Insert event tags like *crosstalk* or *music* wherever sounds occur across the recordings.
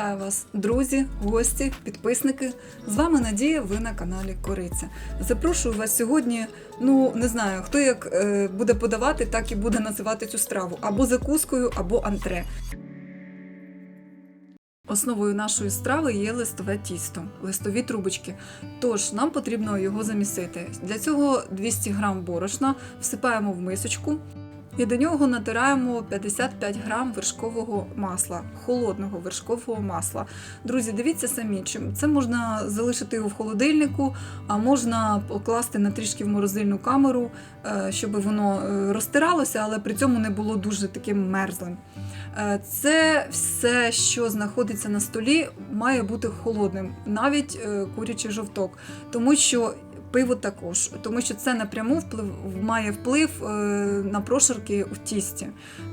Вітаю вас, друзі, гості, підписники. З вами Надія. Ви на каналі Кориця. Запрошую вас сьогодні. Ну не знаю, хто як е, буде подавати, так і буде називати цю страву або закускою, або антре. Основою нашої страви є листове тісто, листові трубочки. Тож нам потрібно його замісити. Для цього 200 г борошна всипаємо в мисочку. І до нього натираємо 55 грам вершкового масла, холодного вершкового масла. Друзі, дивіться самі, чим це можна залишити його в холодильнику, а можна покласти на трішки в морозильну камеру, е, щоб воно е, розтиралося, але при цьому не було дуже таким мерзлим. Е, Це все, що знаходиться на столі, має бути холодним, навіть курячий жовток, тому що. Пиво також, тому що це напряму вплив має вплив е, на прошарки в тісті.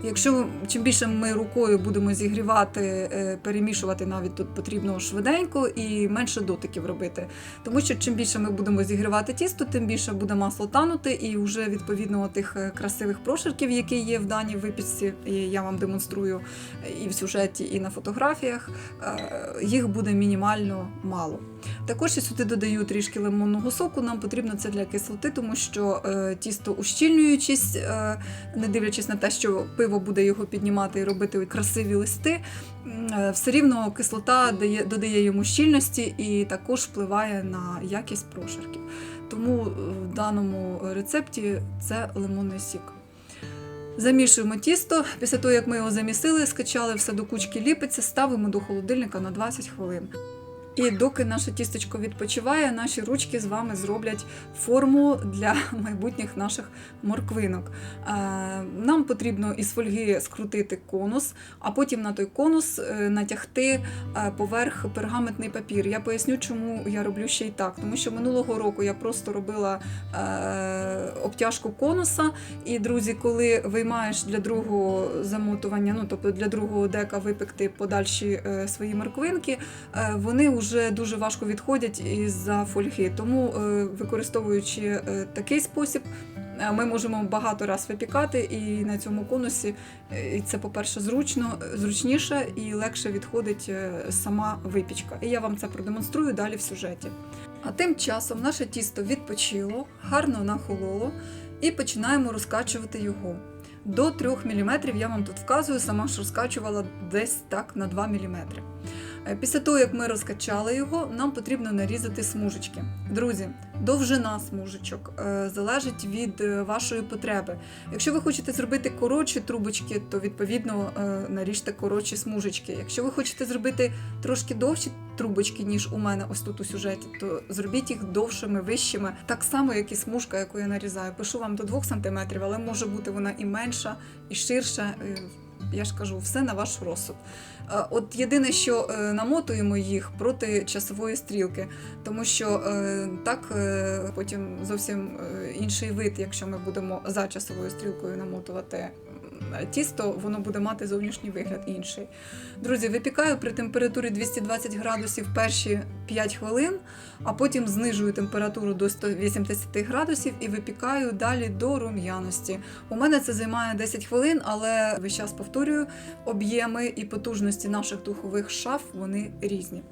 Якщо чим більше ми рукою будемо зігрівати, е, перемішувати навіть тут потрібно швиденько і менше дотиків робити. Тому що чим більше ми будемо зігрівати тісто, тим більше буде масло танути, і вже відповідно тих е, красивих прошарків, які є в даній випічці, я вам демонструю і в сюжеті, і на фотографіях, їх буде мінімально мало. Також я сюди додаю трішки лимонного соку. Нам потрібно це для кислоти, тому що е, тісто ущільнюючись, е, не дивлячись на те, що пиво буде його піднімати і робити красиві листи, е, все рівно кислота дає, додає йому щільності і також впливає на якість прошарків. Тому в даному рецепті це лимонний сік. Замішуємо тісто. Після того, як ми його замісили, скачали все до кучки ліпиться, ставимо до холодильника на 20 хвилин. І доки наше тістечко відпочиває, наші ручки з вами зроблять форму для *laughs* майбутніх наших морквинок. Е, Нам потрібно із фольги скрутити конус, а потім на той конус е, натягти е, поверх пергаментний папір. Я поясню, чому я роблю ще й так. Тому що минулого року я просто робила обтяжку конуса. І, друзі, коли виймаєш для другого замотування, ну тобто для другого дека випекти подальші свої морквинки, вони вже дуже важко відходять із-за фольги. Тому, е, використовуючи е, такий спосіб, е, ми можемо багато раз випікати, і на цьому конусі і це, по-перше, зручно, зручніше і легше відходить сама випічка. І я вам це продемонструю далі в сюжеті. А тим часом наше тісто відпочило, гарно нахололо, і починаємо розкачувати його. До 3 мм я вам тут вказую, сама ж розкачувала десь так на 2 мм. Е, Після того, як ми розкачали його, нам потрібно нарізати смужечки. Друзі, довжина смужечок е, залежить від е, вашої потреби. Якщо ви хочете зробити коротші трубочки, то відповідно наріжте коротші смужечки. Якщо ви хочете зробити трошки довші трубочки, ніж у мене ось тут у сюжеті, то зробіть їх довшими, вищими, так само, як і смужка, яку я нарізаю. Пишу вам до 2 см, але може бути вона і менша, і ширша. Я ж кажу, все на ваш розсуд. Е, От єдине, що е, намотуємо їх проти часової стрілки, тому що е, так потім зовсім інший вид, якщо ми будемо за часовою стрілкою намотувати тісто, воно буде мати зовнішній вигляд інший. Друзі, випікаю при температурі 220 градусів перші 5 хвилин, а потім знижую температуру до 180 градусів і випікаю далі до рум'яності. У мене це займає 10 хвилин, але весь час повторюю, об'єми і потужності наших духових шаф вони різні.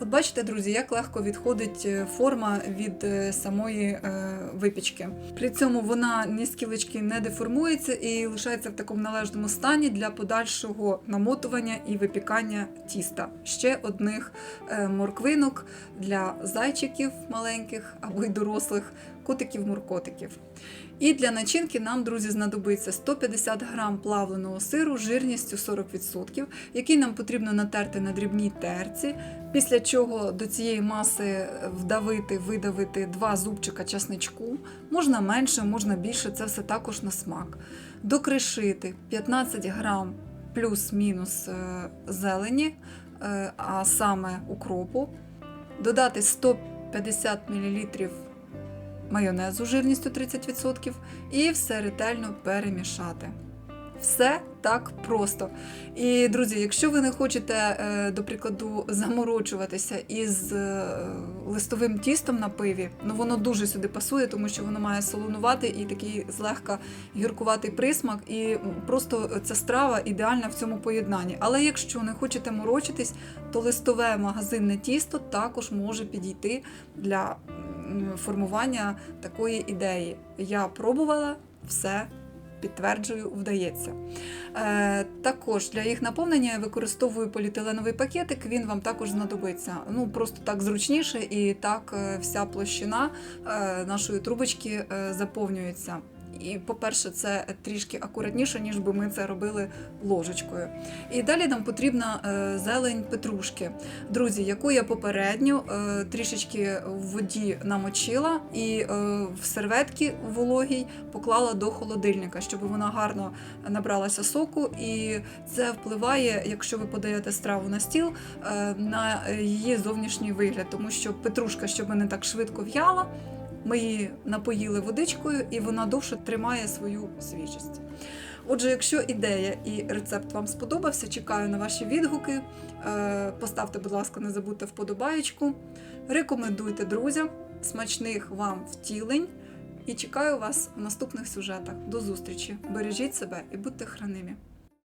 От бачите, друзі, як легко відходить е, форма від е, самої е, випічки. При цьому вона ні скілечки не деформується і лишається в такому належному стані для подальшого намотування і випікання тіста. Ще одних е, морквинок для зайчиків маленьких або й дорослих, котиків-муркотиків. І для начинки нам, друзі, знадобиться 150 грам плавленого сиру жирністю 40%, який нам потрібно натерти на дрібній терці. Після чого до цієї маси вдавити, видавити два зубчика часничку. Можна менше, можна більше, це все також на смак. Докришити 15 грам плюс-мінус е, зелені, е, а саме укропу, додати 150 мл майонезу жирністю 30% і все ретельно перемішати. Все так просто. І, друзі, якщо ви не хочете, е, до прикладу, заморочуватися із е, листовим тістом на пиві, ну воно дуже сюди пасує, тому що воно має солонувати і такий злегка гіркуватий присмак, і просто ця страва ідеальна в цьому поєднанні. Але якщо не хочете морочитись, то листове магазинне тісто також може підійти для формування такої ідеї. Я пробувала все. Підтверджую, вдається. Е, також для їх наповнення я використовую поліетиленовий пакетик, він вам також знадобиться. Ну просто так зручніше, і так е, вся площина е, нашої трубочки е, заповнюється. І, по-перше, це трішки акуратніше, ніж би ми це робили ложечкою. І далі нам потрібна е, зелень петрушки. Друзі, яку я попередньо е, трішечки в воді намочила і е, в серветки вологій поклала до холодильника, щоб вона гарно набралася соку. І це впливає, якщо ви подаєте страву на стіл, на її зовнішній вигляд, тому що петрушка, щоб не так швидко в'яла. Ми її напоїли водичкою, і вона довше тримає свою свіжість. Отже, якщо ідея і рецепт вам сподобався, чекаю на ваші відгуки. Е, Поставте, будь ласка, не забудьте вподобаєчку. Рекомендуйте друзям, смачних вам втілень. І чекаю вас в наступних сюжетах. До зустрічі! Бережіть себе і будьте хранимі!